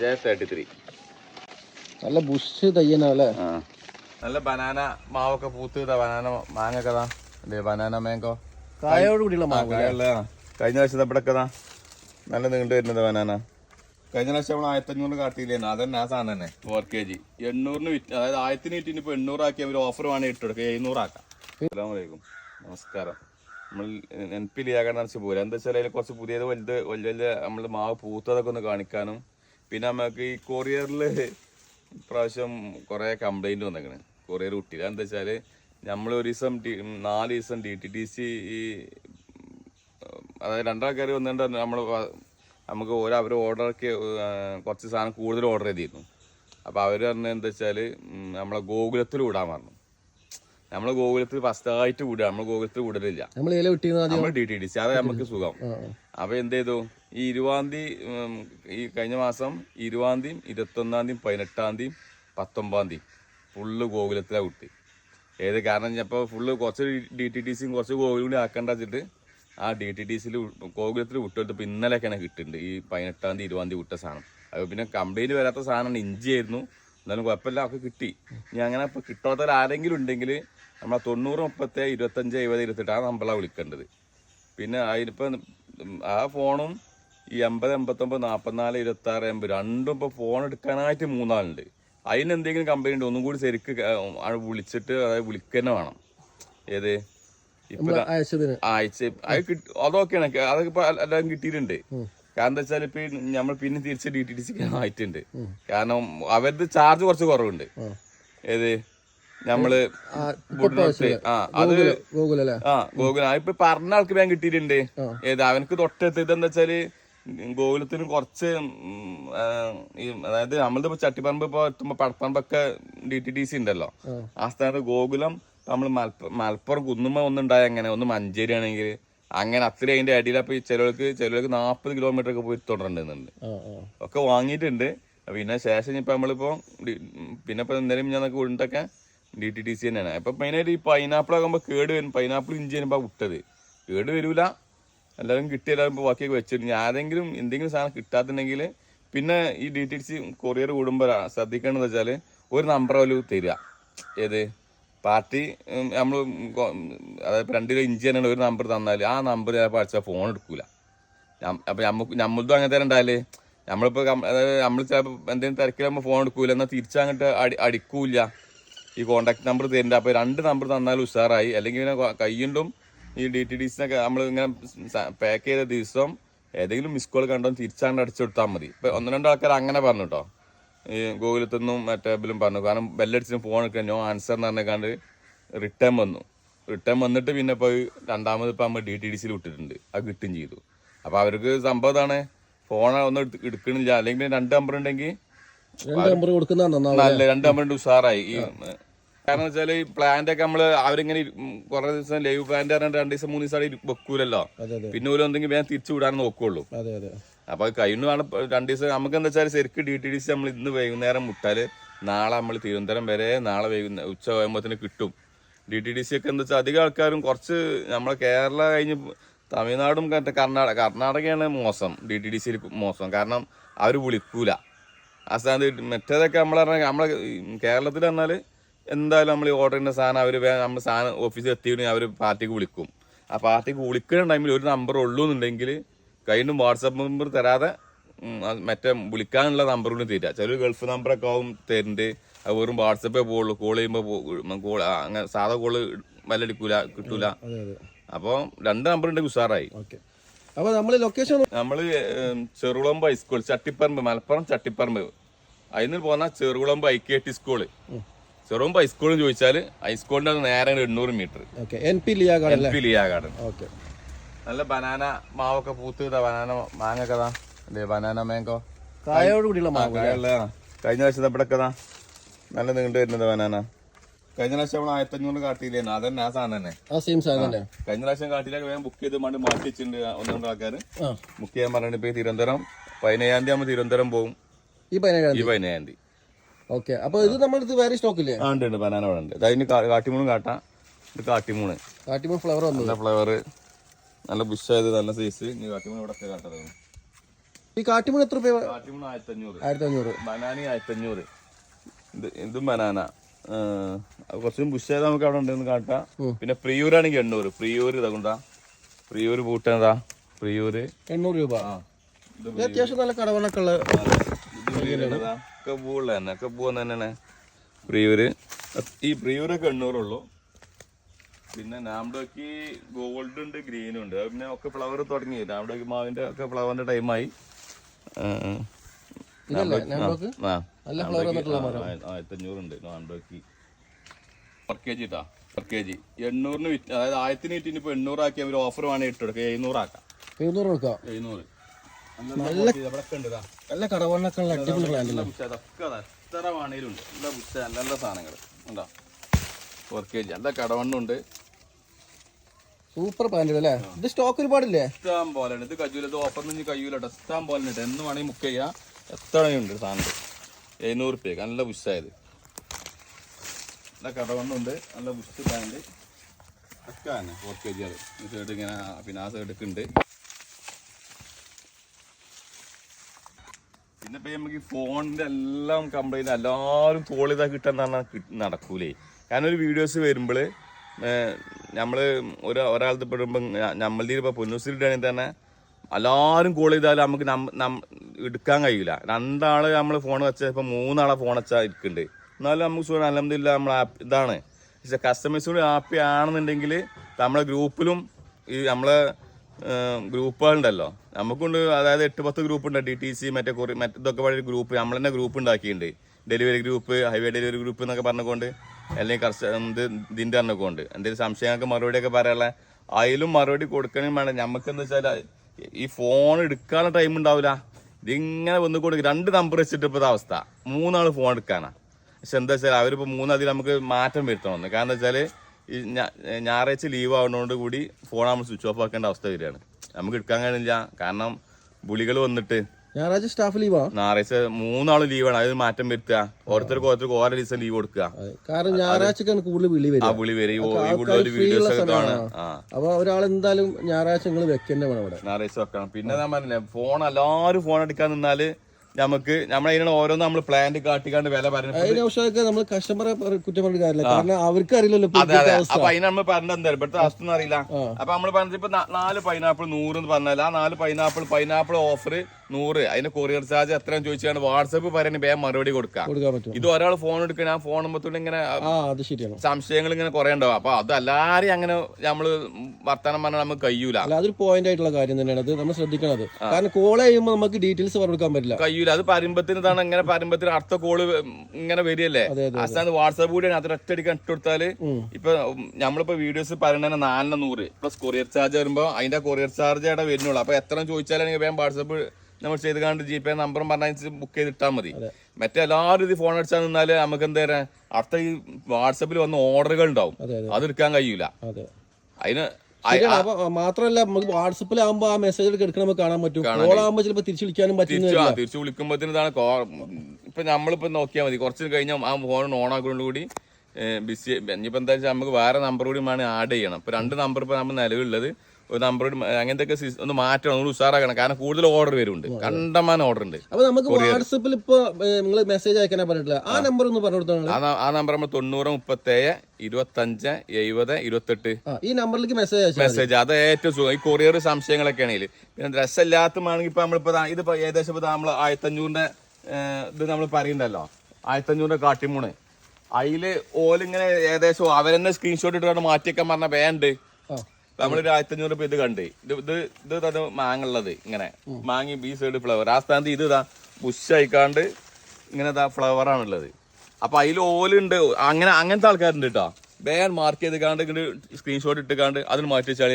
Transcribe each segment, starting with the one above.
J thirty three നല്ല bush തയ്യനല്ലേ? നല്ല ബനാന മാവൊക്കെ പൂത്ത് ബനാന മാങ്ങ കഥാ അല്ലേ ബനാന മാങ്കോ. കായോട് കൂടിയുള്ള കഴിഞ്ഞ പ്രാവശ്യം ഇവിടെ നല്ല നീണ്ടു വരുന്നത് ബനാന. കഴിഞ്ഞ പ്രാവശ്യം നമ്മൾ ആയിരത്തഞ്ഞൂറ് കാട്ടിയില്ലായിരുന്നു അതന്നെ ആ സാധനം തന്നെ. ഫോർ കെ ജി എണ്ണൂറിന് വിറ്റ് അതായത് ആയിരത്തിന് വിറ്റിന് ഇപ്പൊ എണ്ണൂറാക്കി അവർ ഓഫർ വേണമെങ്കിൽ ഇട്ട് കൊടുക്കുക എഴുന്നൂറാക്കാം. അസ്സലാമലൈക്കും. നമസ്കാരം. നമ്മൾ എൻ പി ലിയാകാൻ നിറച്ച് പോരാ എന്താ വെച്ചാൽ അതിൽ കുറച്ച് പുതിയത് വലുത് വലിയ വലിയ നമ്മൾ മാവ് പൂത്തതൊക്കെ ഒന്ന് കാണിക്കാനും പിന്നെ നമുക്ക് ഈ കൊറിയറിൽ ഇപ്രാവശ്യം കുറേ കംപ്ലൈന്റ് വന്നേക്കണ്. കൊറിയർ വിട്ടില്ല. എന്താ വെച്ചാൽ നമ്മൾ ഒരു ദിവസം ഡി- നാല് ദിവസം ഡി ടി ടി സി ഈ അതായത് രണ്ടാൾക്കാർ വന്നിട്ട് നമ്മൾ നമുക്ക് ഓരോ അവർ ഓർഡറൊക്കെ കുറച്ച് സാധനം കൂടുതൽ ഓർഡർ ചെയ്തിരുന്നു. അപ്പോൾ അവർ പറഞ്ഞത് എന്താ വെച്ചാൽ നമ്മളെ ഗോകുലത്തിൽ വിടാൻ പറഞ്ഞു. നമ്മൾ ഗോകുലത്തിൽ ഫസ്റ്റായിട്ട് വിടുക. നമ്മൾ ഗോകുലത്തിൽ വിടലില്ല. നമ്മൾ ഡി ടി ഡി സി അത് നമുക്ക് സുഖം. അപ്പോൾ എന്ത് ചെയ്തു ഈ ഇരുപതാം തീയതി ഈ കഴിഞ്ഞ മാസം ഇരുപതാം തീയതി ഇരുപത്തൊന്നാം തീയതി പതിനെട്ടാം തീയതി പത്തൊമ്പതാം തീയതി ഫുള്ള് ഗോകുലത്തിലാണ് വിട്ട് ഏത് കാരണം ഇപ്പോൾ ഫുള്ള് കുറച്ച് ഡി ടി ടി സിയും കുറച്ച് ഗോകുലും കൂടി ആക്കേണ്ട വെച്ചിട്ട് ആ ഡി ടി ടി സിയിൽ ഗോകുലത്തിൽ വിട്ടെടുത്തപ്പോൾ ഇന്നലെയൊക്കെയാണ് കിട്ടുന്നുണ്ട് ഈ പതിനെട്ടാം തീയതി ഇരുപതാം തീയതി വിട്ട സാധനം. അത് പിന്നെ കംപ്ലൈന്റ് വരാത്ത സാധനമാണ് ഇഞ്ചി ആയിരുന്നു. എന്നാലും കുഴപ്പമില്ല ഒക്കെ കിട്ടി. ഇനി അങ്ങനെ ഇപ്പോൾ കിട്ടാത്തവർ ആരെങ്കിലും ഉണ്ടെങ്കിൽ നമ്മളെ തൊണ്ണൂറ് മുപ്പത്തി ഇരുപത്തഞ്ച് എഴുപത് ഇരുപത്തെട്ട് ആ നമ്പറിലാണ് വിളിക്കേണ്ടത്. പിന്നെ അതിനിപ്പോൾ ആ ഫോണും ഈ എൺപത് എൺപത്തൊമ്പത് നാൽപ്പത്തിനാല് ഇരുപത്തി ആറ് എൺപത് രണ്ടും ഇപ്പോൾ ഫോൺ എടുക്കാനായിട്ട് മൂന്നാളുണ്ട്. അതിന് എന്തെങ്കിലും കമ്പനി ഉണ്ട് ഒന്നും കൂടി ശരിക്ക് വിളിച്ചിട്ട് അതായത് വിളിക്കുക തന്നെ വേണം. ഏത്? ആഴ്ച അത് കിട്ടി അതൊക്കെയാണ് അതൊക്കെ ഇപ്പൊ എല്ലാവരും കിട്ടിയിട്ടുണ്ട്. കാരണം എന്താ വെച്ചാൽ ഇപ്പൊ നമ്മൾ പിന്നെ തിരിച്ച് ഡി ടി സി ആയിട്ടുണ്ട്. കാരണം അവരുടെ ചാർജ് കുറച്ച് കുറവുണ്ട്. ഏത്? നമ്മൾ ആ അത് ഗോകുലല്ലേ ആ ഇപ്പൊ പറഞ്ഞ ആൾക്ക് ഞാൻ കിട്ടിയിട്ടുണ്ട്. ഏത്? അവനക്ക് തൊട്ടടുത്ത് എന്താ വെച്ചാൽ ഗോകുലത്തിന് കുറച്ച് ഈ അതായത് നമ്മളിത് ഇപ്പൊ ചട്ടിപ്പറമ്പ് ഇപ്പൊ എത്തുമ്പോ പടപ്പറമ്പൊക്കെ ഡി ടി ടി സി ഉണ്ടല്ലോ. ആ. സ്ഥാനത്ത് ഗോകുലം നമ്മൾ മലപ്പുറം കുന്നുമ്മ ഒന്നുണ്ടായ അങ്ങനെ ഒന്ന് മഞ്ചേരി ആണെങ്കിൽ അങ്ങനെ അത്രയും അതിന്റെ അടിയിൽ അപ്പൊ ഈ ചിലർക്ക് ചിലർക്ക് നാപ്പത് കിലോമീറ്റർ ഒക്കെ പോയി തുടരണ്ടെന്നുണ്ട് ഒക്കെ വാങ്ങിയിട്ടുണ്ട്. പിന്നെ ശേഷം ഇപ്പൊ നമ്മളിപ്പോ ഡി- പിന്നെ ഇപ്പൊ എന്തായാലും ഞാൻ ഉണ്ടൊക്കെ ഡി ടി ടി സി തന്നെയാണ്. അപ്പൊ മെയിനായിട്ട് ഈ പൈനാപ്പിൾ ആകുമ്പോ കേട് വരും. പൈനാപ്പിൾ ഇഞ്ചി വരുമ്പോ വിട്ടത് കേട് വരൂല. എല്ലാവരും കിട്ടി എല്ലാവരും ഇപ്പോൾ ബാക്കിയൊക്കെ വെച്ചിട്ട് ഇനി ആരെങ്കിലും എന്തെങ്കിലും സാധനം കിട്ടാത്തുണ്ടെങ്കിൽ പിന്നെ ഈ ഡി ടി സി കൊറിയർ കൂടുമ്പോഴാണ് ശ്രദ്ധിക്കേണ്ടത് വെച്ചാൽ ഒരു നമ്പർ അവർ തരിക. ഏത്? പാർട്ടി നമ്മൾ അതായത് രണ്ട് കിലോ ഇഞ്ചി തന്നെ ഒരു നമ്പർ തന്നാൽ ആ നമ്പർ ചിലപ്പോൾ അടിച്ചാൽ ഫോൺ എടുക്കില്ല അപ്പൊ നമുക്ക് നമ്മളതും അങ്ങനെ തന്നെ ഉണ്ടായാലേ നമ്മളിപ്പോൾ അതായത് നമ്മൾ ചിലപ്പോൾ എന്തെങ്കിലും തിരക്കിലാകുമ്പോൾ ഫോൺ എടുക്കില്ല എന്നാൽ തിരിച്ചങ്ങോട്ട് അടി അടിക്കൂല ഈ കോണ്ടാക്ട് നമ്പർ തരുന്നുണ്ട് അപ്പോൾ രണ്ട് നമ്പർ തന്നാൽ ഉഷാറായി. അല്ലെങ്കിൽ പിന്നെ കൊ- കയ്യുണ്ടും ഈ ഡി ടി ഡിസിനൊക്കെ നമ്മൾ ഇങ്ങനെ പാക്ക് ചെയ്ത ദിവസം ഏതെങ്കിലും മിസ് കോൾ കണ്ടോ തിരിച്ചാണ്ട് അടിച്ചു കൊടുത്താൽ മതി. ഇപ്പൊ ഒന്ന് രണ്ട് ആൾക്കാർ അങ്ങനെ പറഞ്ഞു കേട്ടോ ഈ ഗൂഗിളിൽ നിന്നും മറ്റേ മറ്റേബിലും പറഞ്ഞു. കാരണം ബെല്ലടിച്ചിന് ഫോൺ എടുക്കാൻ നോ ആൻസർ എന്ന് പറഞ്ഞേക്കാണ്ട് റിട്ടേൺ വന്നു. റിട്ടേൺ വന്നിട്ട് പിന്നെ പോയി രണ്ടാമത് ഇപ്പം നമ്മൾ ഡി ടി ഡി സിയിൽ വിട്ടിട്ടുണ്ട്. അത് കിട്ടുകയും ചെയ്തു. അപ്പോൾ അവർക്ക് സംഭവം ഇതാണ്. ഫോൺ ഒന്നും എടുക്കണില്ല. അല്ലെങ്കിൽ രണ്ട് നമ്പർ ഉണ്ടെങ്കിൽ രണ്ട് നമ്പർ കൊടുക്കുന്ന നല്ല രണ്ട് നമ്പർ ഉണ്ട് ഉഷാറായി. ഈ കാരണം വെച്ചാൽ ഈ പ്ലാന്റ് ഒക്കെ നമ്മൾ അവരിങ്ങനെ കുറെ ദിവസം ലൈവ് പ്ലാന്റ് പറഞ്ഞിട്ട് രണ്ട് ദിവസം മൂന്ന് ദിവസം വെക്കൂലല്ലോ. പിന്നെ ഓരോ എന്തെങ്കിലും വേഗം തിരിച്ചു വിടാൻ നോക്കുള്ളൂ. അപ്പൊ കഴിഞ്ഞു വേണം രണ്ടു ദിവസം നമുക്ക് എന്താ വെച്ചാൽ ശരിക്ക് ഡി ടി ഡി സി നമ്മൾ ഇന്ന് വൈകുന്നേരം മുട്ടാൽ നാളെ നമ്മൾ തിരുവനന്തപുരം വരെ നാളെ വൈകുന്നേരം ഉച്ച ആകുമ്പോഴത്തേന് കിട്ടും. ഡി ടി ഡി സി ഒക്കെ എന്താ വെച്ചാൽ അധികം ആൾക്കാരും കുറച്ച് നമ്മളെ കേരള കഴിഞ്ഞ് തമിഴ്നാടും കർണാടക കർണാടകയാണ് മോശം ഡി ടി ഡി സിയിൽ മോശം. കാരണം അവർ വിളിക്കൂല. ആ സ്ഥാനത്ത് മറ്റേതൊക്കെ നമ്മൾ പറഞ്ഞാൽ നമ്മളെ കേരളത്തിൽ പറഞ്ഞാൽ എന്തായാലും നമ്മൾ ഓർഡർ ചെയ്യുന്ന സാധനം അവർ നമ്മൾ സാധനം ഓഫീസിൽ എത്തിയിട്ട് അവർ പാർട്ടിക്ക് വിളിക്കും. ആ പാർട്ടിക്ക് വിളിക്കുന്ന ടൈമിൽ ഒരു നമ്പർ ഉള്ളൂ എന്നുണ്ടെങ്കിൽ കഴിഞ്ഞും വാട്സപ്പ് നമ്പർ തരാതെ മറ്റേ വിളിക്കാനുള്ള നമ്പർ കൂടി തരിക. ചില ഗൾഫ് നമ്പറൊക്കെ ആവും തരുന്നുണ്ട് അത് വെറും വാട്സപ്പേ പോകുള്ളൂ കോൾ ചെയ്യുമ്പോൾ കോൾ അങ്ങനെ സാധാ കോൾ വല്ലടിക്കൂല കിട്ടൂല. അപ്പോൾ രണ്ട് നമ്പർ ഉണ്ട് ഉഷാറായി. അപ്പോൾ അപ്പൊ നമ്മൾ ലൊക്കേഷൻ നമ്മൾ ചെറുകുളമ്പ് ഹൈസ്കൂൾ ചട്ടിപ്പറമ്പ് മലപ്പുറം ചട്ടിപ്പറമ്പ്. അതിന് പോന്ന Cherukulamba I K T school Cherukulamba ഹൈസ്കൂളിൽ ചോദിച്ചാൽ ഹൈസ്കൂളിന്റെ നേരെ എണ്ണൂറ് മീറ്റർ ഓക്കെ എൻ പി ലിയാകാട് അല്ലേ? ലിയാ ഗാർഡൻ ഓക്കെ നല്ല ബനാന മാവൊക്കെ പൂത്ത് ബനാന മാങ്ങ കഥാ അല്ലേ ബനാന മാങ്കോ കായോട് കൂടിയുള്ള. കഴിഞ്ഞ പ്രാവശ്യം ഇവിടെ കഥാ നല്ല നീണ്ടു വരുന്നത് ബനാന കഴിഞ്ഞ പ്രാവശ്യം നമ്മൾ ആയിരത്തി അഞ്ഞൂറ് കാട്ടിയില്ലേ അതന്നെ ആ സാധനം തന്നെ. ആ സെയിം സാധനം തന്നെ. കഴിഞ്ഞ പ്രാവശ്യം കാട്ടിലേക്ക് വേഗം ബുക്ക് ചെയ്ത് മണ്ട് മാറ്റി വെച്ചിട്ടുണ്ട് ഒന്ന് രണ്ട് ആൾക്കാർ ബുക്ക് ചെയ്യാൻ പറഞ്ഞിട്ട് ഇപ്പൊ ഈ തിരുവനന്തപുരം പതിനേഴാം തീയതി ആകുമ്പോൾ തിരുവനന്തപുരം പോകും ഈ പതിനേഴാം തീയതി. ഓക്കെ. അപ്പൊ ഇത് നമ്മളടുത്ത് വേറെ സ്റ്റോക്ക് ഇല്ലേ ഉണ്ട് ഉണ്ട്. ബനാന അവിടെ ഉണ്ട്. അതിന് കാട്ടിമൂണ് കാട്ടാം. ഇത് കാട്ടിമൂണ്. കാട്ടിമൂൺ ഫ്ലവർ വന്നു നല്ല ഫ്ലേവർ. നല്ല ബുഷായത് നല്ല സൈസ് ഇനി കാട്ടിമൂണ് ഇവിടെ കാട്ടത് ഈ കാട്ടിമൂൺ എത്ര രൂപ കാട്ടിമൂണ് ആയിരത്തി അഞ്ഞൂറ് ആയിരത്തി അഞ്ഞൂറ് ബനാനി ആയിരത്തി അഞ്ഞൂറ് ഇത് ഇതും ബനാന കുറച്ചും ബുഷായത് നമുക്ക് അവിടെ ഉണ്ടെന്ന് കാട്ടാം. പിന്നെ പ്രിയൂരാണെങ്കിൽ എണ്ണൂറ്. പ്രിയൂർ ഇതാ കൊണ്ടാ. പ്രിയൂര് പൂട്ടതാ പ്രിയൂർ എണ്ണൂറ് രൂപ. ആ. ഇത് ഇത് അത്യാവശ്യം നല്ല കടവണൊക്കെ ഉള്ള ഒക്കെ പൂവുള്ള തന്നെ. ഒക്കെ തന്നെയാണ് പ്രിയൂര്. ഈ പ്രിയൂരൊക്കെ എണ്ണൂറുള്ളൂ. പിന്നെ നാംഡോക്ക് ഗോൾഡ് ഉണ്ട് ഗ്രീനും ഉണ്ട്. പിന്നെ ഒക്കെ ഫ്ലവർ തുടങ്ങി. നാംഡോക്ക് മാവിന്റെ ഒക്കെ ഫ്ലവറിന്റെ ടൈമായി ആയിരത്തഞ്ഞൂറുണ്ട് നാംഡോക്ക് പെർ കെ ജി ഇട്ടാ പെർ കെ ജി എണ്ണൂറിന് വിറ്റ് അതായത് ആയിരത്തിന് വിറ്റിന് ഇപ്പൊ എണ്ണൂറാക്കി അവർ ഓഫർ വേണമെങ്കിൽ ഇട്ട് കൊടുക്കുക എഴുന്നൂറാക്കാം. എഴുന്നൂറ് കൊടുക്കാം. എഴുന്നൂറ്. നല്ല നല്ല കടവണ്ണൊക്കെ ഉള്ള അടിപൊളി പ്ലാന്റ് എത്ര വാണയിലുണ്ട്? നല്ല ബുഷ് നല്ല നല്ല സാധനങ്ങൾ ഉണ്ടോ? ഫോർ കെ ജി നല്ല കടവണ്ണുണ്ട്. സൂപ്പർ പ്ലാന്റ് അല്ലേ ഇത് സ്റ്റോക്ക് ഒരുപാടില്ലേ? ഇഷ്ടം പോലെ ഇത് കയ്യൂല ഇത് ഓഫർ നിന്ന് കയ്യൂല ഇഷ്ടം പോലെ ഉണ്ട്. എന്ന് വേണമെങ്കിൽ ബുക്ക് ചെയ്യാം. എത്ര ഉണ്ട് സാധനം? എഴുന്നൂറ് റുപ്യക്ക് നല്ല ബുഷായത് നല്ല കടവണ്ണുണ്ട്. നല്ല ബുഷ് പ്ലാന്റ് ഒക്കെ തന്നെ. ഫോർ കെ ജി അത് ഈ സൈഡ് ഇങ്ങനെ പിന്നെ ആ സൈഡൊക്കെ ഉണ്ട്. പിന്നെ നമുക്ക് ഈ ഫോണിന്റെ എല്ലാം കംപ്ലൈന്റ് എല്ലാവരും ചെയ്താൽ കിട്ടാൻ നടക്കൂലേ. കാരണം ഒരു വീഡിയോസ് വരുമ്പോൾ നമ്മൾ ഒരു ഒരാളത്തെ പെടുമ്പോൾ നമ്മളുടെ ഇപ്പൊ പൊന്നൂസിലിട്ടാണെങ്കിൽ തന്നെ എല്ലാവരും കോൾ ചെയ്താലും നമുക്ക് എടുക്കാൻ കഴിയില്ല. രണ്ടാൾ നമ്മൾ ഫോൺ വെച്ചാൽ ഇപ്പൊ മൂന്നാളെ ഫോൺ വെച്ചാൽ ഇരിക്കുന്നുണ്ട് എന്നാലും നമുക്ക് സുഖം അലഹമില്ല നമ്മൾ ഇതാണ്. പക്ഷെ കസ്റ്റമേഴ്സിനോട് ഹാപ്പി ആണെന്നുണ്ടെങ്കിൽ നമ്മളെ ഗ്രൂപ്പിലും ഈ നമ്മളെ ഗ്രൂപ്പുകളുണ്ടല്ലോ. നമുക്കുണ്ട് അതായത് എട്ട് പത്ത് ഗ്രൂപ്പ് ഉണ്ട് ഡി ടി സി മറ്റേ കുറി മറ്റേ ഇതൊക്കെ ഗ്രൂപ്പ്. നമ്മൾ തന്നെ ഗ്രൂപ്പ് ഉണ്ടാക്കിയിട്ടുണ്ട് delivery group highway delivery group എന്നൊക്കെ പറഞ്ഞുകൊണ്ട് അല്ലെങ്കിൽ കർഷ ഇത് ഇതിന്റെ പറഞ്ഞുകൊണ്ട്. എന്തെങ്കിലും സംശയങ്ങൾക്ക് മറുപടിയൊക്കെ പറയാനുള്ള അതിലും മറുപടി കൊടുക്കണമെങ്കിൽ വേണം. നമുക്ക് എന്താ വെച്ചാൽ ഈ ഫോൺ എടുക്കാനുള്ള ടൈം ഉണ്ടാവില്ല ഇതിങ്ങനെ വന്നു കൊടുക്കും രണ്ട് നമ്പർ വെച്ചിട്ട് ഇപ്പോൾ അവസ്ഥ. മൂന്നാൾ ഫോൺ എടുക്കാനാണ് പക്ഷെ എന്താ വെച്ചാൽ അവരിപ്പോൾ മൂന്നതിൽ നമുക്ക് മാറ്റം വരുത്തണമെന്ന് കാരണം എന്താ വെച്ചാൽ ഈ ഞായറാഴ്ച ലീവ് ആവുന്നതുകൊണ്ട് കൂടി ഫോൺ നമ്മൾ സ്വിച്ച് ഓഫ് ആക്കേണ്ട അവസ്ഥ വരികയാണ്. നമുക്ക് എടുക്കാൻ കഴിയുന്നില്ല. കാരണം ബുളികൾ വന്നിട്ട് ഞായറാഴ്ച സ്റ്റാഫ് ലീവാ ഞായറാഴ്ച മൂന്നാൾ ലീവാണ് അതിൽ മാറ്റം വരുത്തുക. ഓരോരുത്തർക്ക് ഓരോരുത്തർക്ക് ഓരോ ദിവസം ലീവ് കൊടുക്കുക. കാരണം ഞായറാഴ്ചക്കാണ് കൂടുതൽ വിളി ആ വിളി വരും വീഡിയോസ് ഒക്കെ കാണാം സമയമാണ്. ആ. അപ്പൊ ഒരാൾ എന്തായാലും ഞായറാഴ്ച നിങ്ങൾ വെക്കന്നെ വേണം ഇവിടെ. ഞായറാഴ്ച വെക്കണം. പിന്നെ ഞാൻ പറഞ്ഞില്ലേ ഫോൺ എല്ലാവരും ഫോൺ എടുക്കാൻ നിന്നാൽ നമുക്ക് നമ്മൾ അതിനുള്ള ഓരോന്ന് നമ്മൾ പ്ലാന്റ് കാട്ടിക്കാണ്ട് വില പറഞ്ഞു നമ്മൾ കസ്റ്റമറെ കുറ്റം പറഞ്ഞ കാര്യമില്ല. കാരണം അവർക്ക് അറിയില്ലല്ലോ അതെ അതെ. അപ്പൊ അതിന് നമ്മൾ പറഞ്ഞത് എന്താ? ഇവിടുത്തെ അവസ്ഥ അറിയില്ല. അപ്പൊ നമ്മൾ പറഞ്ഞത് ഇപ്പൊ നാല് പൈനാപ്പിൾ നൂറ് എന്ന് പറഞ്ഞാൽ ആ നാല് പൈനാപ്പിൾ പൈനാപ്പിൾ ഓഫർ നൂറ്. അതിന് കൊറിയർ ചാർജ് എത്രയും ചോദിച്ചാണ് വാട്സപ്പ് പറയുന്നത് വേഗം മറുപടി കൊടുക്കാം. ഇത് ഒരാൾ ഫോൺ എടുക്കണ ആ ഫോൺ ഇങ്ങനെ സംശയങ്ങൾ ഇങ്ങനെ കുറെ ഉണ്ടാവും. അപ്പൊ അത് എല്ലാരെയും അങ്ങനെ നമ്മൾ വർത്തമാനം പറഞ്ഞാൽ നമുക്ക് കഴിയൂല അതൊരു പോയിന്റ് ആയിട്ടുള്ള കാര്യം തന്നെയാണ്. അത് നമ്മൾ ശ്രദ്ധിക്കണത്. കാരണം കോൾ ചെയ്യുമ്പോൾ നമുക്ക് ഡീറ്റെയിൽസ് പറഞ്ഞു കൊടുക്കാൻ പറ്റില്ല. കഴിയൂല അത് പരമ്പത്തിന് ഇതാണ് ഇങ്ങനെ പരമ്പത്തിന് അടുത്ത കോൾ ഇങ്ങനെ വരികയല്ലേ? അസാന്ന് വാട്സപ്പ് കൂടിയാണ് അത് ഒറ്റയടിക്കാൻ ഇട്ട് കൊടുത്താൽ ഇപ്പൊ നമ്മളിപ്പോ വീഡിയോസ് പറയണ നാലിന് നൂറ്. പ്ലസ് കൊറിയർ ചാർജ് വരുമ്പോ അതിന്റെ കൊറിയർ ചാർജ് അവിടെ വരുന്നുള്ളൂ. അപ്പൊ എത്ര ചോദിച്ചാലും വേഗം വാട്സാപ്പ് നമ്മൾ ചെയ്ത് കണ്ട് ജി പേ നമ്പറും പറഞ്ഞ ബുക്ക് ചെയ്തിട്ടാൽ മതി. മറ്റേ എല്ലാവരും ഇത് ഫോൺ അടിച്ചാൽ നിന്നാൽ നമുക്ക് എന്താ പറയാ അടുത്ത ഈ വാട്സപ്പിൽ വന്ന ഓർഡറുകൾ ഉണ്ടാവും. അതെ എടുക്കാൻ കഴിയൂല. അതെ. അതിന് മാത്രല്ല നമുക്ക് വാട്സപ്പിലാകുമ്പോ ആ മെസ്സേജ് എടുക്കണം നമുക്ക് കാണാൻ പറ്റും. കോൾ ആകുമ്പോ ചിലപ്പോ തിരിച്ചു വിളിക്കാനും പറ്റും തിരിച്ചു വിളിക്കുമ്പോഴത്തേനാണ് ഇപ്പൊ നമ്മളിപ്പോ നോക്കിയാൽ മതി. കുറച്ച് കഴിഞ്ഞാൽ ആ ഫോൺ ഓൺ ആക്കുന്നതോട് കൂടി ബിസി ഇനിയിപ്പോ എന്താ വെച്ചാൽ നമുക്ക് വേറെ നമ്പർ കൂടി വേണമെങ്കിൽ ആഡ് ചെയ്യണം. ഇപ്പൊ രണ്ട് നമ്പർ ഇപ്പൊ നമ്മൾ നിലവിലുള്ളത്. നമ്പർ കൂടി അങ്ങനത്തെ ഒക്കെ ഒന്ന് മാറ്റണം ഒന്ന് ഉഷാറാക്കണം. കാരണം കൂടുതൽ ഓർഡർ വരുന്നുണ്ട്. കണ്ടമാനം ഓർഡർ ഉണ്ട്. അപ്പൊ നമുക്ക് വാട്സപ്പിൽ ഇപ്പൊ നിങ്ങൾ മെസ്സേജ് അയക്കാനാ പറഞ്ഞിട്ടില്ല ആ നമ്പർ ഒന്ന് പറഞ്ഞു കൊടുത്താണ് ആ നമ്പർ നമ്മൾ തൊണ്ണൂറ് മുപ്പത്തേഴ് ഇരുപത്തഞ്ച് എഴുപത് ഇരുപത്തെട്ട്. ഈ നമ്പറിലേക്ക് മെസ്സേജ് മെസ്സേജ് അത് ഏറ്റവും സുഖം. ഈ കൊറിയർ സംശയങ്ങളൊക്കെ ആണെങ്കിൽ പിന്നെ ഡ്രസ് എല്ലാത്തുമാണെങ്കിൽ ഇപ്പൊ നമ്മളിപ്പോ ഇതിപ്പോ ഏകദേശം ഇപ്പൊ നമ്മൾ ആയിരത്തഞ്ഞൂറിന്റെ ഇത് നമ്മൾ പറയുന്നുണ്ടല്ലോ. ആയിരത്തഞ്ഞൂറിന്റെ കാട്ടിമൂണ്. അതിൽ ഓലിങ്ങനെ ഏകദേശം അവരെന്നെ സ്ക്രീൻഷോട്ട് ഇട്ടിട്ട് മാറ്റിയൊക്കെ പറഞ്ഞ വേണ്ട ആ ഒരു ആയിരത്തഞ്ഞൂറ് അഞ്ഞൂറ് ഇത് കണ്ട്. ഇത് ഇത് ഇത് മാങ്ങ മാങ്ങുള്ളത് ഇങ്ങനെ. മാങ്ങി ബി സൈഡ് ഫ്ലവർ ആ സ്ഥാനത്ത് ഇത് ഇതാ ബുഷ് അയക്കാണ്ട് ഇങ്ങനെ ഇതാ ഫ്ലവർ ആണുള്ളത് അപ്പൊ അതിൽ ഓലുണ്ട് അങ്ങനെ അങ്ങനത്തെ ആൾക്കാരുണ്ട് കേട്ടോ വേഗം മാർക്ക് ചെയ്ത് കാണ്ട് ഇങ്ങോട്ട് സ്ക്രീൻഷോട്ട് ഇട്ടുകാണ്ട് അതിന് മാറ്റി വെച്ചാൽ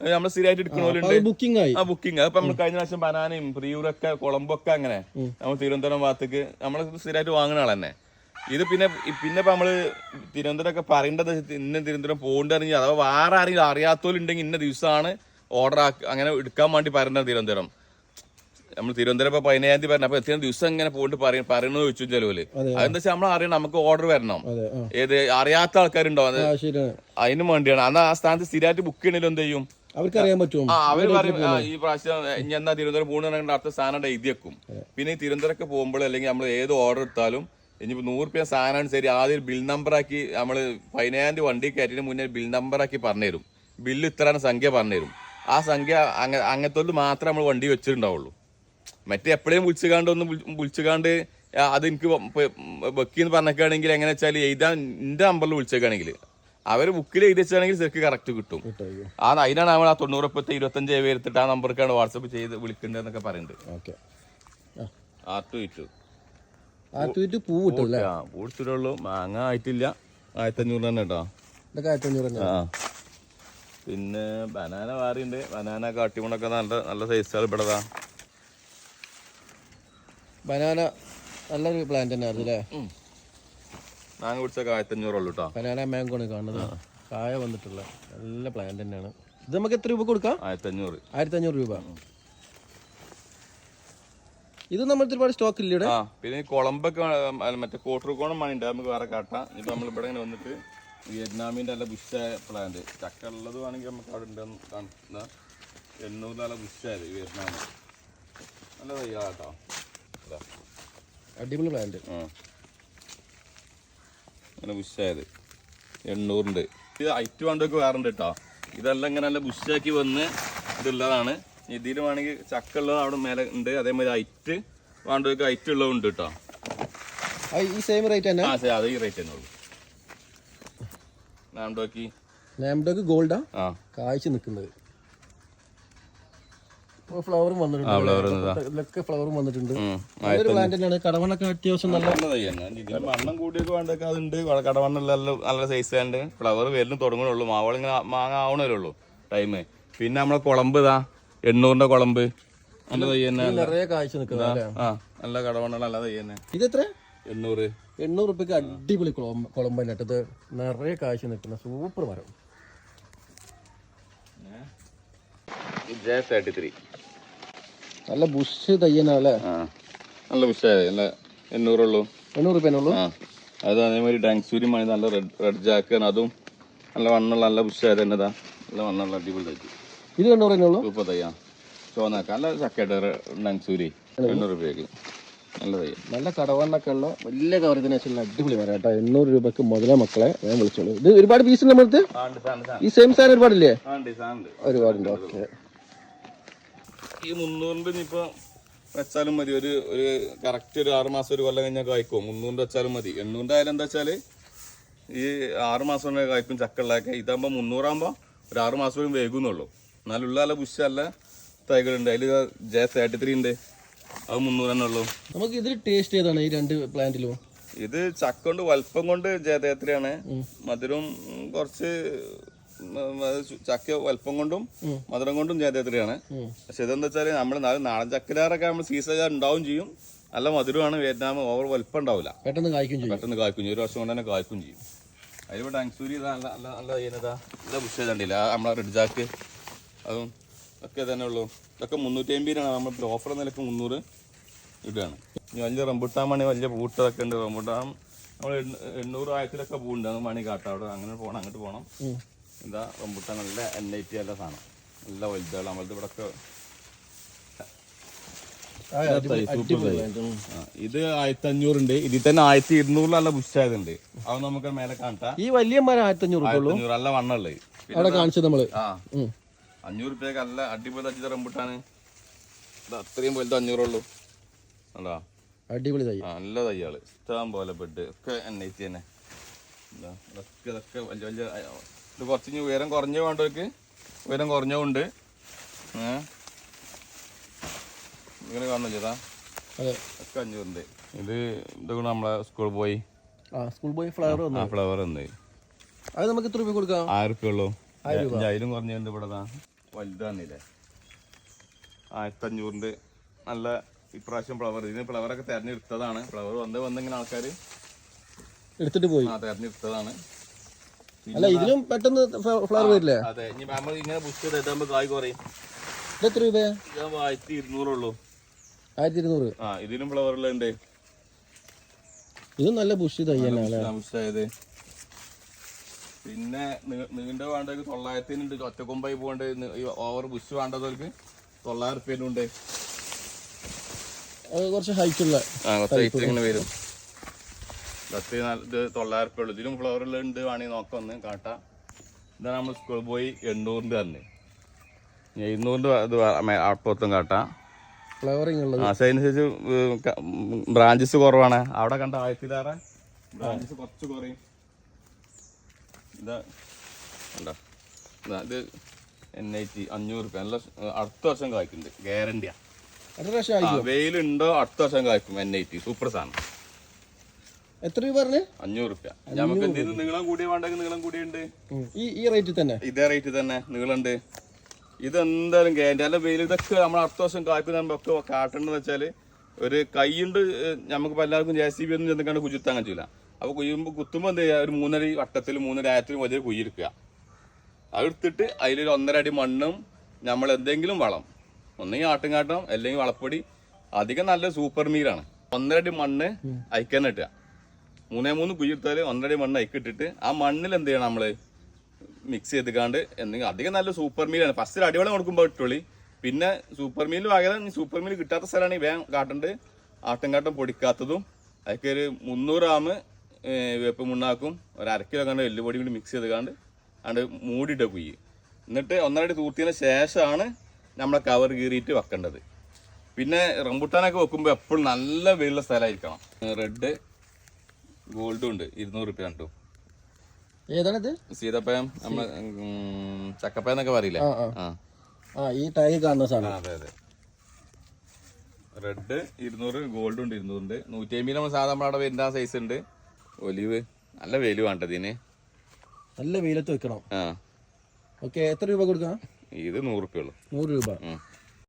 അത് നമ്മൾ സ്ഥിരമായിട്ട് എടുക്കുന്നവരുണ്ട് ബുക്കിംഗ് ആയി. ആ ബുക്കിംഗ് അതിപ്പോ നമ്മൾ കഴിഞ്ഞ പ്രാവശ്യം ബനാനയും പ്രിയൂരൊക്കെ കുളമ്പൊക്കെ അങ്ങനെ നമ്മൾ തിരുവനന്തപുരം ഭാഗത്തേക്ക് നമ്മൾ സ്ഥിരമായിട്ട് വാങ്ങുന്ന ആളെന്നെ തന്നെ. ഇത് പിന്നെ പിന്നെ ഇപ്പൊ നമ്മൾ തിരുവനന്തപുരം ഒക്കെ പറയേണ്ടത് ഇന്ന തിരുവനന്തപുരം പോകണ്ടെങ്കിൽ അഥവാ വേറെ ആരെങ്കിലും അറിയാത്തവരുണ്ടെങ്കിൽ ഇന്ന ദിവസമാണ് ഓർഡർ ആക്കി അങ്ങനെ എടുക്കാൻ വേണ്ടി പറയേണ്ടത് തിരുവനന്തപുരം. നമ്മൾ തിരുവനന്തപുരം ഇപ്പൊ പതിനേഴാം തീയതി പറഞ്ഞു അപ്പൊ എത്ര ദിവസം ഇങ്ങനെ പോയിട്ട് പറയും പറയണെന്ന് ചോദിച്ചു ചെലവിൽ അതെന്താ വെച്ചാൽ നമ്മൾ അറിയണം നമുക്ക് ഓർഡർ വരണം. ഏത് അറിയാത്ത ആൾക്കാരുണ്ടോ? അത് അതിന് വേണ്ടിയാണ്. അന്ന് ആ സ്ഥാനത്ത് സ്ഥിരമായിട്ട് ബുക്ക് ചെയ്യണല്ലോ എന്ത് ചെയ്യും? അവർക്ക് അറിയാൻ പറ്റുമോ ആ അവർ പറയും ആ, ഈ പ്രാവശ്യം ഇനി എന്നാ തിരുവനന്തപുരം പോകുന്ന അടുത്ത സാധനം എഴുതി വെക്കും. പിന്നെ ഈ തിരുവനന്തപുരമൊക്കെ പോകുമ്പോൾ അല്ലെങ്കിൽ നമ്മൾ ഏത് ഓർഡർ എടുത്താലും ഇനിയിപ്പോ നൂറ് രൂപ സാധനമാണ് ശരി. ആദ്യം ബിൽ നമ്പറാക്കി നമ്മൾ പതിനായിരം വണ്ടി കയറ്റിന് മുന്നേ ബിൽ നമ്പറാക്കി പറഞ്ഞുതരും. ബില്ല് ഇത്രയാണ് സംഖ്യ പറഞ്ഞുതരും. ആ സംഖ്യ അങ്ങ അങ്ങനത്തെ മാത്രമേ നമ്മൾ വണ്ടി വെച്ചിട്ടുണ്ടാവുള്ളൂ. മറ്റേ എപ്പോഴും വിളിച്ചുകാണ്ട് ഒന്ന് വിളി- വിളിച്ചുകാണ്ട് അത് എനിക്ക് വെക്കിന്ന് പറഞ്ഞേക്കാണെങ്കിൽ എങ്ങനെ വെച്ചാൽ എഴുതാൻ എന്റെ നമ്പറിൽ വിളിച്ചേക്കാണെങ്കിൽ അവർ ബുക്കിൽ എഴുതി വെച്ചാണെങ്കിൽ ശരിക്ക് കറക്റ്റ് കിട്ടും. ആ അതിനാണ് നമ്മൾ ആ തൊണ്ണൂറ് തൊണ്ണൂറപ്പത്തെ ഇരുപത്തഞ്ച് എടുത്തിട്ട് ആ നമ്പർക്കാണ് വാട്സപ്പ് ചെയ്ത് വിളിക്കേണ്ടതെന്നൊക്കെ പറയുന്നത് ഓക്കെ. ആർ ടു ഇറ്റു ആ ട്വീറ്റ് പൂ കിട്ടും ആ മാങ്ങ ആയിട്ടില്ല. ആയിരത്തഞ്ഞൂറ് തന്നെ കേട്ടോ. ഇതൊക്കെ ആയിരത്തഞ്ഞൂറ് തന്നെ. ആ. പിന്നെ ബനാന വാറിയുണ്ട് ബനാന കാട്ടിമുണൊക്കെ നല്ല നല്ല സൈസുകൾ ഇവിടെതാ ബനാന നല്ലൊരു പ്ലാന്റ് തന്നെ ആയിരുന്നു അല്ലേ മാങ്ങ പിടിച്ചൊക്കെ ആയിരത്തഞ്ഞൂറുള്ളൂ കേട്ടോ. ബനാന ആണ് കാണുന്നത്. കായ വന്നിട്ടുള്ള നല്ല പ്ലാന്റ് തന്നെയാണ്. ഇത് നമുക്ക് എത്ര രൂപ കൊടുക്കാം? ആയിരത്തഞ്ഞൂറ്. ആയിരത്തഞ്ഞൂറ് രൂപ. ഇത് നമ്മൾ ഒരുപാട് സ്റ്റോക്ക് ഇല്ല ഇവിടെ പിന്നെ കുളമ്പൊക്കെ മറ്റേ കോട്ടൂർക്കോണം മണിണ്ട് നമുക്ക് വേറെ കാട്ടാം. ഇപ്പൊ നമ്മൾ ഇവിടെ ഇങ്ങനെ വന്നിട്ട് വിയറ്റ്നാമിന്റെ നല്ല ബുഷായ പ്ലാന്റ് ചക്ക ഉള്ളത് വേണമെങ്കിൽ നമുക്ക് അവിടെ ഉണ്ടെന്ന് കാണുന്ന എണ്ണൂറ് നല്ല ബുഷായത് വിയറ്റ്നാം നല്ല തയ്യാറാട്ടോ. അടിപൊളി പ്ലാന്റ് ആ. അങ്ങനെ ബുഷായത് എണ്ണൂറുണ്ട് ഇത് ഐറ്റ് വേണ്ടൊക്കെ വേറെ ഉണ്ട് കേട്ടോ. ഇതെല്ലാം ഇങ്ങനെ നല്ല ബുഷാക്കി വന്ന് ഇതുള്ളതാണ്. ഇതിൽ വേണമെങ്കിൽ ചക്ക ഉള്ളത് അവിടെ മേലെ ഉണ്ട്. അതേമാതിരി ഐറ്റ് വേണ്ട ഐറ്റ് ഉള്ളതുണ്ട് കേട്ടോ ഈ സെയിം റേറ്റ് തന്നെ? ആ അത് ഈ റേറ്റ് തന്നെ ഉള്ളൂ. ലാംഡോക്ക്. ലാംഡോക്ക് ഗോൾഡാ? ആ. കാഴ്ച നിൽക്കുന്നത്. ഫ്ലവറും വന്നിട്ടുണ്ട്. flower ഫ്ലവറും വന്നിട്ടുണ്ട്. നല്ലൊരു പ്ലാന്റ് തന്നെയാണ്. കടവണ്ണൊക്കെ അത്യാവശ്യം നല്ല മണ്ണം കൂടിയൊക്കെ വേണ്ടൊക്കെ അതുണ്ട്. കടവണ്ണുള്ള നല്ല സൈസ് ഉണ്ട് ഫ്ലവർ വരുന്നു തുടങ്ങണുള്ളൂ ഉള്ളൂ. ഇങ്ങനെ മാങ്ങ ആവണല്ലേ ഉള്ളൂ. ടൈം പിന്നെ നമ്മളെ കുളമ്പ് ഇതാ. എണ്ണൂറിന്റെ കുളമ്പ്. നല്ല തൈ തന്നെ. നിറയെ കാഴ്ച നിൽക്കുന്ന ആ നല്ല കടവണ്ണ നല്ല തൈ തന്നെ. ഇത് എത്ര എണ്ണൂറ്. എണ്ണൂറ് റുപ്യക്ക് അടിപൊളി കുളമ്പ് കുളമ്പ് ഇത്? നിറയെ കാഴ്ച നിൽക്കുന്ന സൂപ്പർ മരം. J thirty three. നല്ല ബുഷ് തയ്യനാ അല്ലേ? ആ നല്ല ബുഷായ നല്ല എണ്ണൂറുള്ളൂ. എണ്ണൂറ് റുപ്യനുള്ളൂ അത് അതേമാതിരി ഡാങ്സൂരി മണി നല്ല റെഡ് റെഡ് ജാക്കാണ് അതും നല്ല വണ്ണുള്ള നല്ല ബുഷായ തന്നെതാ നല്ല വണ്ണുള്ള അടിപൊളി തൈ. ഇത് എണ്ണൂറ് തന്നെ ഉള്ളൂ? സൂപ്പർ തയ്യാ. ചോന്നാക്ക നല്ല ചക്കയുടെ നൻസൂരി. എണ്ണൂറ് രൂപയ്ക്ക് നല്ല തയ്യ നല്ല കടവണ്ണൊക്കെ ഉള്ള വലിയ കവറിന് വെച്ചാൽ അടിപൊളി മരം കേട്ടോ. എണ്ണൂറ് രൂപക്ക് മുതലേ മക്കളെ. ഞാൻ വിളിച്ചോളൂ. ഇത് ഒരുപാട് പീസ് ഉണ്ട് നമ്മളടുത്ത് ഈ സെയിം സാധനം ഒരുപാടില്ലേ? ഒരുപാടുണ്ട്. ഓക്കെ ഈ മുന്നൂറിന്റെ ഇനിയിപ്പോ വെച്ചാലും മതി. ഒരു ഒരു കറക്റ്റ് ഒരു ആറ് മാസം ഒരു കൊല്ലം കഴിഞ്ഞാൽ കായ്ക്കും. മുന്നൂറിന്റെ വെച്ചാലും മതി. എണ്ണൂറിന്റെ ആയാലും എന്താ വെച്ചാൽ ഈ ആറ് മാസം കായ്ക്കും ചക്കുള്ളതൊക്കെ ഇതാകുമ്പോൾ മുന്നൂറാകുമ്പോൾ ഒരു ആറ് മാസം വരും വേകുന്നുള്ളൂ. എന്നാലുള്ള നല്ല ബുഷ് അല്ല തൈകളുണ്ട്. അതിൽ ജെ തേർട്ടി ത്രീ ഉണ്ട്. അത് മുന്നൂറ് തന്നെ ഉള്ളൂ. നമുക്ക് ഇതിൽ ടേസ്റ്റ് ചെയ്താണ് ഈ രണ്ട് പ്ലാന്റിലും ഇത് ചക്ക കൊണ്ട് വലുപ്പം കൊണ്ട് ജയതേത്രയാണ് മധുരം ഉം, കുറച്ച് ചക്ക വലുപ്പം കൊണ്ടും മധുരം കൊണ്ടും ജയതേത്രയാണ് പക്ഷെ ഇതെന്താ വെച്ചാൽ നമ്മൾ നാടൻ ചക്കലാറൊക്കെ നമ്മൾ സീസൺ ഉണ്ടാവും ചെയ്യും. നല്ല മധുരമാണ്. വിയറ്റ്നാം ഓവർ വലുപ്പം ഉണ്ടാവില്ല പെട്ടെന്ന് കായ്ക്കും ചെയ്യും. പെട്ടെന്ന് കായ്ക്കും ചെയ്യും. ഒരു വർഷം കൊണ്ട് തന്നെ കായ്ക്കും ചെയ്യും. അതിലൂടെ ടാങ്സൂരി നല്ല നല്ല നല്ല ചെയ്യുന്നതാ നല്ല ബുഷ് കണ്ടില്ല? നമ്മളെ റെഡ് ജാക്ക്. അതും ഒക്കെ തന്നെ ഉള്ളൂ. ഇതൊക്കെ മുന്നൂറ്റി അമ്പതിനാണ്. നമ്മൾ ഓഫർ നിലയ്ക്ക് മുന്നൂറ് ഇടുകയാണ് ഇനി വലിയ റംബുട്ടാൻ മണി വലിയ പൂട്ടതൊക്കെ ഉണ്ട്. റംബുട്ടാൻ നമ്മൾ എണ്ണൂറ് ആയിരത്തിലൊക്കെ പൂണ്ട് അത് മണി കാട്ടാം. അവിടെ അങ്ങനെ പോകണം അങ്ങോട്ട് പോകണം എന്താ റംബുട്ടാൻ നല്ല എൻ ഐ ടി നല്ല സാധനം. നല്ല വലുതാണ്. നമ്മളത് ഇവിടെ ഒക്കെ. ഇത് ആയിരത്തി അഞ്ഞൂറുണ്ട് ഇതിൽ തന്നെ ആയിരത്തി ഇരുന്നൂറിൽ നല്ല ബുഷായതുണ്ട് അത് നമുക്ക് മേലെ കാണട്ടാ ഈ വലിയ മരം ആയിരത്തി അഞ്ഞൂറ് അഞ്ഞൂറ് നല്ല വണ്ണുള്ളത് അവിടെ കാണിച്ചത് നമ്മൾ. ആ. അഞ്ഞൂറ് റുപ്യക്ക് അല്ല അടിപൊളി തച്ചി റംബുട്ടാണ് ഇത് അത്രയും വലുത് അഞ്ഞൂറുള്ളൂ അതാ അടിപൊളി തൈ നല്ല തയ്യാൾ ഇഷ്ടം പോലെ ബെഡ് ഒക്കെ എൻ ഐ സി തന്നെ. ഇതാ, ഇതൊക്കെ ഇതൊക്കെ വലിയ വലിയ ഇത് കുറച്ച് ഉയരം കുറഞ്ഞ വേണ്ടവർക്ക് ഉയരം കുറഞ്ഞുണ്ട്. ഇങ്ങനെ കാണുന്നു ചേതാ അതെ. ഒക്കെ അഞ്ഞൂറുണ്ട്. ഇത് ഇതൊക്കെ നമ്മളെ സ്കൂൾ പോയി സ്കൂൾ ബോയ് ഫ്ലവർ ഫ്ലവർ ഉണ്ട് അത് നമുക്ക് എത്ര രൂപ കൊടുക്കാം? ആയിരം രൂപ ഉള്ളൂ. അതിലും കുറഞ്ഞുണ്ട് ഇവിടെ ദാ. വലുതാണില്ലേ ആയിരത്തി അഞ്ഞൂറിന്റെ നല്ല ഇപ്രാവശ്യം ഫ്ലവർ ഇതിന് ഫ്ലവറൊക്കെ തെരഞ്ഞെടുത്തതാണ്. ഫ്ലവർ വന്ന് വന്നിങ്ങനെ ആൾക്കാർ എടുത്തിട്ട് പോയി. ആ തെരഞ്ഞെടുത്തതാണ്. അല്ല ഇതിലും പെട്ടെന്ന് ഫ്ലവർ വരില്ലേ? അതെ. ഇനി നമ്മൾ ഇങ്ങനെ ബുക്ക് ചെയ്ത് എത്താകുമ്പോൾ കായ് കുറയും. ഇത് എത്ര രൂപ ഇതാകുമ്പോൾ ആയിരത്തി ഇരുന്നൂറുള്ളൂ. ആയിരത്തി ഇരുന്നൂറ് ആ ഇതിലും ഫ്ലവറുകളുണ്ട് ഇത് നല്ല ബുഷ് ഇതായി ബുഷായത് പിന്നെ നീണ്ട വേണ്ടവർക്ക് തൊള്ളായിരത്തിനുണ്ട്. ഒറ്റക്കൊമ്പായി പോകേണ്ട. ഓവർ ബുഷ് വേണ്ടതവർക്ക് തൊള്ളായിരം റുപ്യനുണ്ട് കുറച്ച് ഹൈറ്റുള്ള ആ കുറച്ച് ഐറ്റം ഇങ്ങനെ വരും. പത്ത് ഇത് തൊള്ളായിരം റുപ്യ ഉള്ളു ഇതിലും ഫ്ലവറുള്ള ഉണ്ട് വേണമെങ്കിൽ നോക്കാം ഒന്ന് കാട്ടാം. ഇതാണ് നമ്മൾ സ്കൂളിൽ പോയി എണ്ണൂറിന്റെ തന്നെ. എഴുന്നൂറിന്റെ ഇത് അപ്പുറത്തും കാട്ടാം. ഫ്ലവറിങ് ഉള്ളത്. ആ അതിനനുസരിച്ച് ബ്രാഞ്ചസ് കുറവാണ്. അവിടെ കണ്ട ആയിരത്തിലേറെ? ബ്രാഞ്ചസ് കുറച്ച് കുറയും. ഇതാ. കണ്ടോ? ഇതാ ഇത് എൻ ഐ ടി അഞ്ഞൂറ് റുപ്യ. നല്ല അടുത്ത വർഷം കായ്ക്കുന്നുണ്ട്. ഗ്യാരണ്ടിയാ വെയിലുണ്ടോ അടുത്ത വർഷം കായ്ക്കും എൻ ഐ ടി സൂപ്പർ സാധനം. എത്ര രൂപ പറഞ്ഞു? അഞ്ഞൂറ് റുപ്യ. നമുക്ക് എന്തെങ്കിലും നീളം കൂടിയ വേണ്ടെങ്കിൽ നീളം കൂടിയുണ്ട് ഈ ഈ റേറ്റിൽ തന്നെ? ഇതേ റേറ്റ് തന്നെ നീളുണ്ട് ഇതെന്തായാലും ഗ്യാരണ്ടി അല്ല വെയിൽ ഇതൊക്കെ നമ്മൾ അടുത്ത വർഷം കായ്ക്കുന്ന കാട്ടേണ്ടത് വെച്ചാൽ ഒരു കൈയുണ്ട് നമുക്ക് എല്ലാവർക്കും ജെ സി ബി ഒന്നും ചെന്നിക്കാണ്ട് കുജിത്താൻ കഴിച്ചില്ല അപ്പോൾ കുയ്യുമ്പോൾ കുത്തുമ്പോൾ എന്ത് ചെയ്യുക ഒരു മൂന്നര വട്ടത്തിൽ മൂന്നര ആയത്തിൽ വലിയ കുയ്യെടുക്കുക അത് എടുത്തിട്ട് അതിലൊരു ഒന്നര അടി മണ്ണും നമ്മൾ എന്തെങ്കിലും വളം. ഒന്നെങ്കിൽ ആട്ടുംകാട്ടം അല്ലെങ്കിൽ വളപ്പൊടി. അധികം നല്ല സൂപ്പർ മീലാണ് ഒന്നര അടി മണ്ണ് അയക്കാൻ ഇട്ടുക മൂന്നേ മൂന്ന് കുയ്യെടുത്താൽ ഒന്നര അടി മണ്ണ് അയക്കിട്ടിട്ട് ആ മണ്ണിൽ എന്ത് ചെയ്യണം നമ്മൾ? മിക്സ് ചെയ്തിക്കാണ്ട് എന്തെങ്കിലും അധികം നല്ല സൂപ്പർ മീലാണ് ഫസ്റ്റ് അടിവെള്ളം കൊടുക്കുമ്പോൾ ഇട്ടുള്ളി പിന്നെ സൂപ്പർ മീൽ പകരം സൂപ്പർ മീൽ കിട്ടാത്ത സ്ഥലമാണ് വേഗം കാട്ടുണ്ട്. ആട്ടുംകാട്ടം പൊടിക്കാത്തതും അതൊക്കെ ഒരു മുന്നൂറ് ഗ്രാം വേപ്പ് മുണ്ണാക്കും ഒരു അര കിലോ കണ്ട് എല്ലുപൊടി കൂടി മിക്സ് ചെയ്തുകൊണ്ട് അണ്ട് മൂടിയിട്ട് കുയ്യ്. എന്നിട്ട് ഒന്നരടി തൂർത്തിയതിന് ശേഷമാണ് നമ്മളെ കവർ കീറിയിട്ട് വെക്കേണ്ടത്. പിന്നെ റംബുട്ടാനൊക്കെ വെക്കുമ്പോൾ എപ്പോഴും നല്ല വെയിലുള്ള സ്ഥലമായിരിക്കണം. റെഡ് ഗോൾഡും ഉണ്ട് ഇരുന്നൂറ് റുപ്യ കണ്ടു ഏതാണിത്? സീതപ്പയം നമ്മൾ ചക്കപ്പയം എന്നൊക്കെ പറയില്ലേ? ആ ഈ ടൈ കാണുന്ന സാധനം. അതെ അതെ. റെഡ് ഇരുന്നൂറ് ഗോൾഡ് ഉണ്ട് ഇരുന്നൂറുണ്ട്. നൂറ്റി അമ്പത് നമ്മൾ സാധാരണ അവിടെ വരുന്ന സൈസ് ഉണ്ട്. ഒലിവ്. നല്ല വെയിൽ വേണ്ട ഇതിന്. നല്ല വെയിലത്ത് വെക്കണം. ആ. ഓക്കെ എത്ര രൂപ കൊടുക്കാം ഇത് നൂറ് രൂപയുള്ളൂ നൂറ് രൂപ.